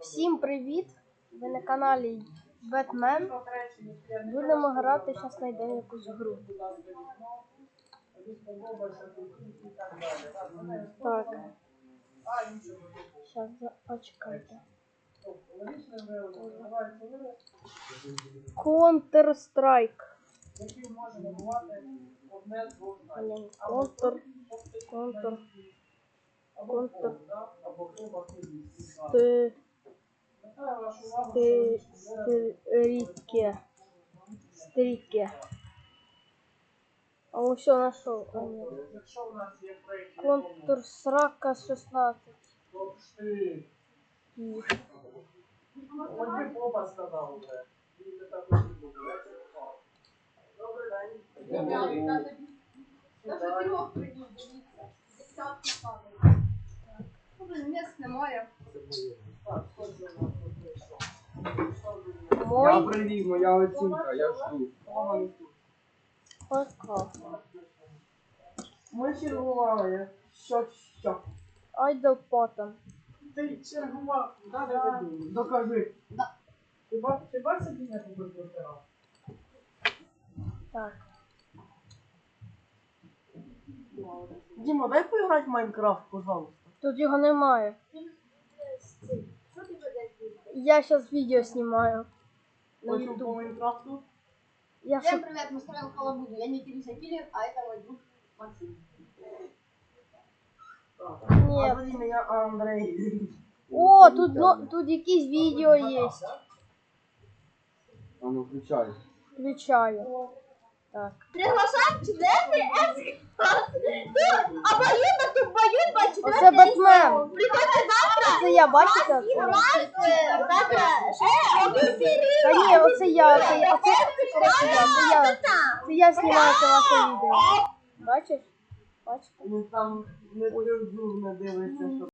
Всім привіт! Ви на каналі Бетмен. Будемо грати, зараз знайдемо якусь гру. Так. Зараз почекайте. Counter-Strike. Counter. Counter. Counter. Сти... Сти... Стріке. Стріке. А ось що знайшов. А, ні. Контур срака 16. І Ось Боба сказав уже. Даже трьох прийдуть, дивіться. Десятки падають. Місць немає. Я привів, моя оцінка, я жду. пока. Ми чергували, я що, що? Айда потом. Ти чергував, да, да, Докажи. Ти ба- Ти бачиш, як я тебе протирав? Так. Діма, дай поіграти в Майнкрафт, пожалуйста. Тут його немає. Що ти ведеш? Я зараз відео знімаю. На Хочемо по YouTube. Майнкрафту? Я Всем шо... привет, мы строим колобуду. Я не Кирилл Сапилин, а это мой друг Максим. А Ні. зови мене Андрей. О, тут, но... тут якісь відео є. А ну включай. Включаю. Так. Приглашаем четвертый экскласс. А Марина тут бою бачите. Оце Бетмен. Приходите завтра. Це я, бачите? Це? Завтра. Е, Та ні, оце я, оце я, оце, коротше, я, це я, це я знімаю це ваше відео. Бачиш? Бачите? Ну там не дивиться, що